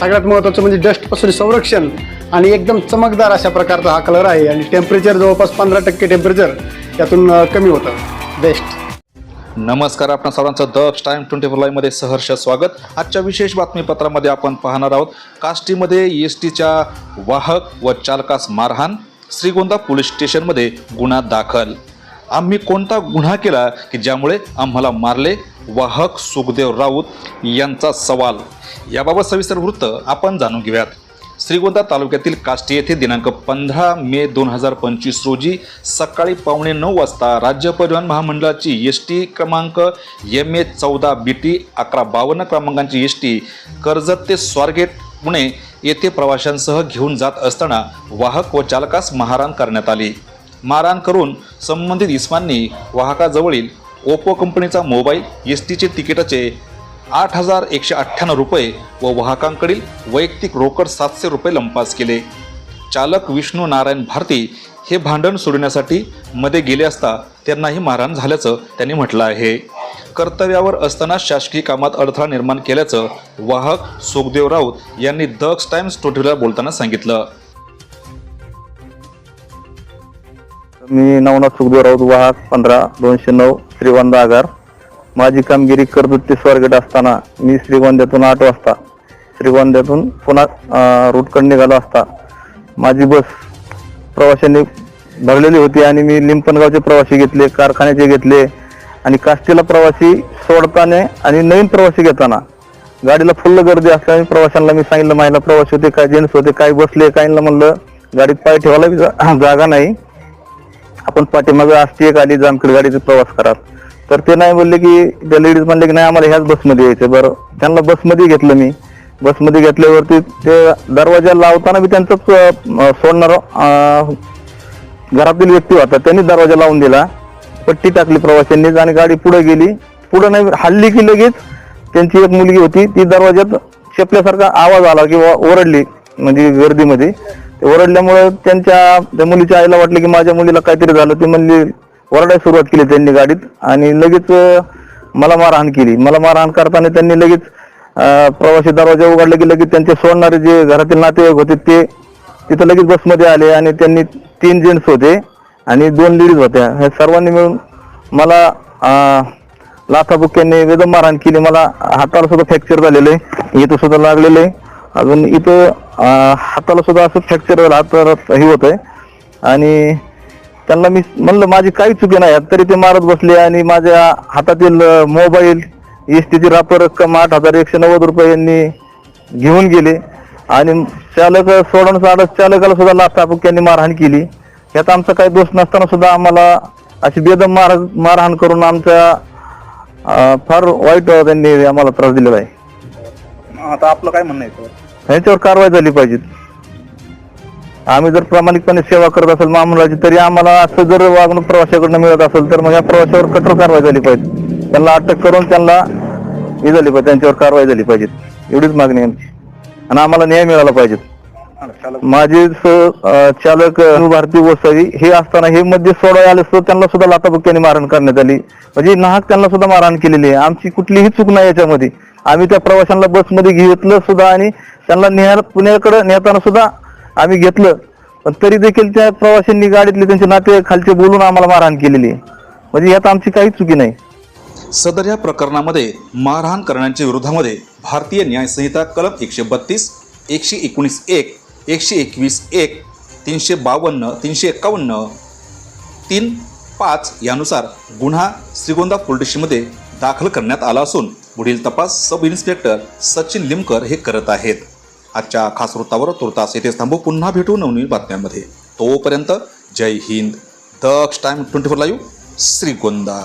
सगळ्यात महत्त्वाचं म्हणजे डस्टपासून संरक्षण आणि एकदम चमकदार अशा प्रकारचा हा कलर आहे. आणि टेम्परेचर जवळपास पंधरा टक्के टेम्परेचर यातून कमी होतं. बेस्ट नमस्कार आपण सर्वांचं द टाइम ट्वेंटी फोर लाईव्हमध्ये सहर्ष स्वागत. आजच्या विशेष बातमीपत्रामध्ये आपण पाहणार आहोत काष्टीमध्ये एस टीच्या वाहक व चालकास मारहाण श्रीगोंदा पोलीस स्टेशनमध्ये गुन्हा दाखल. आम्ही कोणता गुन्हा केला की ज्यामुळे आम्हाला मारले? वाहक सुखदेव राऊत यांचा सवाल. याबाबत सविस्तर वृत्त आपण जाणून घेऊयात. श्रीगोंदा तालुक्यातील काष्टी येथे दिनांक पंधरा मे दोन हजार पंचवीस रोजी सकाळी पावणे नऊ वाजता राज्य परिवहन महामंडळाची एस टी क्रमांक एम ए चौदा बी टी अकरा बावन्न क्रमांकांची एस टी कर्जत ते स्वारगेट पुणे येथे प्रवाशांसह घेऊन जात असताना वाहक व चालकास महाराण करण्यात आली. मारहाण करून संबंधित इस्मांनी वाहकाजवळील ओप्पो कंपनीचा मोबाईल एस टीचे तिकिटाचे आठ हजार एकशे अठ्ठ्याण्णव रुपये व वाहकांकडील वैयक्तिक रोकड सातशे रुपये लंपास केले. चालक विष्णू नारायण भारती हे भांडण सोडण्यासाठी मध्ये गेले असता त्यांनाही मारहाण झाल्याचं त्यांनी म्हटलं आहे. कर्तव्यावर असताना शासकीय कामात अडथळा निर्माण केल्याचं वाहक सुखदेव राऊत यांनी द टाइम्स टोटीला बोलताना सांगितलं. मी नवनाथ सुखदेव राऊत वाहक पंधरा दोनशे नऊ श्रीगोंदा आगार. माझी कामगिरी कर्जत ते स्वारगेट असताना मी श्रीगोंद्यातून आठ वाजता श्रीगोंद्यातून पुन्हा अं, रूटकडे निघालो असता. माझी बस प्रवाशांनी भरलेली होती आणि मी लिंपणगावचे प्रवासी घेतले कारखान्याचे घेतले आणि काष्टीला प्रवासी सोडताना आणि नवीन प्रवासी घेताना. गाडीला फुल्ल गर्दी असल्याने प्रवाशांना मी सांगितलं महिला प्रवासी होते काय जेंट्स होते काय बसले काहींना म्हणलं. गाडीत पाय ठेवायला बी जा- जागा नाही. आपण पाठीमागं असते एक आली जामखेड गाडीचा प्रवास करा तर ते नाही बोलले की त्या लेडीज म्हणले की नाही आम्हाला ह्याच बसमध्ये यायचं बरं त्यांना बसमध्ये घेतलं मी. बसमध्ये घेतल्यावरती ते दरवाजा लावताना मी त्यांचंच सोडणार घरातील व्यक्ती होता. त्यांनी दरवाजा लावून दिला पट्टी टाकली प्रवाशांनीच आणि गाडी पुढे गेली. पुढे नाही हल्ली की लगेच त्यांची एक मुलगी होती ती दरवाज्यात शेपल्यासारखा आवाज आला किंवा ओरडली म्हणजे गर्दीमध्ये. ते ओरडल्यामुळे त्यांच्या त्या मुलीच्या आईला वाटलं की माझ्या मुलीला काहीतरी झालं. ती म्हणली ओरडायला सुरुवात केली त्यांनी गाडीत आणि लगेच मला मारहाण केली. मला मारहाण करताना त्यांनी लगेच प्रवासी दरवाजा उघडला की लगेच त्यांचे सोडणारे जे घरातील नातेवाईक होते ते तिथं लगेच बसमध्ये आले आणि त्यांनी तीन जेंट्स होते आणि दोन लेडीज होत्या. ह्या सर्वांनी मिळून मला लाथाबुक्क्यांनी वेदम मारहाण केली. मला हाताला सुद्धा फ्रॅक्चर झालेलं आहे. इथं सुद्धा लागलेलं आहे. अजून इथं हाताला सुद्धा असं फ्रॅक्चर हातात हे होत आहे आणि त्यांना मी म्हणलं माझी काही चुकी नाही तरी ते मारत बसले आणि माझ्या हातातील मोबाईल एस टीची रापर रक्कम आठ हजार एकशे नव्वद रुपये यांनी घेऊन गेले. आणि चालक सोडून साडत चालकाला सुद्धा यांनी मारहाण केली. यात आमचा काही दोष नसताना सुद्धा आम्हाला अशी बेदम मार मारहाण करून आमच्या फार वाईट त्यांनी आम्हाला त्रास दिलेला आहे. आता आपलं काय म्हणणं आहे ह्याच्यावर कारवाई झाली पाहिजे. आम्ही जर प्रामाणिकपणे सेवा करत असेल मामुलाची तरी आम्हाला असं जर वागणूक प्रवाशाकडनं मिळत असेल तर मग या प्रवाशावर कठोर कारवाई झाली पाहिजे. त्यांना अटक करून त्यांना हे झाली पाहिजे त्यांच्यावर कारवाई झाली पाहिजे. एवढीच मागणी आमची. आणि आम्हाला न्याय मिळाला पाहिजे. माझे चालक भारती गोसावी हे असताना हे मध्ये सोडवाय आले असतं त्यांना सुद्धा लाथाबुक्याने मारहाण करण्यात आली. म्हणजे नाहक त्यांना सुद्धा मारहाण केलेली आहे. आमची कुठलीही चूक नाही याच्यामध्ये. आम्ही त्या प्रवाशांना बसमध्ये घेतलं सुद्धा आणि त्यांना नेहा पुण्याकडे नेताना सुद्धा आम्ही घेतलं. पण तरी देखील त्या प्रवाशांनी गाडीतले त्यांचे नाते खालचे बोलून आम्हाला मारहाण केलेली आहे. म्हणजे यात आमची काही चुकी नाही. सदर या प्रकरणामध्ये मारहाण करण्याच्या विरोधामध्ये भारतीय न्याय संहिता कलम एकशे बत्तीस एकशे एकोणीस एक एकशे एकवीस एक तीनशे बावन्न तीनशे एक्कावन्न तीन पाच यानुसार गुन्हा श्रीगोंदा पोलीस दाखल करण्यात आला असून पुढील तपास सब इन्स्पेक्टर सचिन लिमकर हे करत आहेत. आजच्या खास वृत्तावर तुर्तास येथेच थांबू. पुन्हा भेटू नवनवीन बातम्यांमध्ये. तोपर्यंत Jai Hind. Daksh time twenty four live Shrigonda.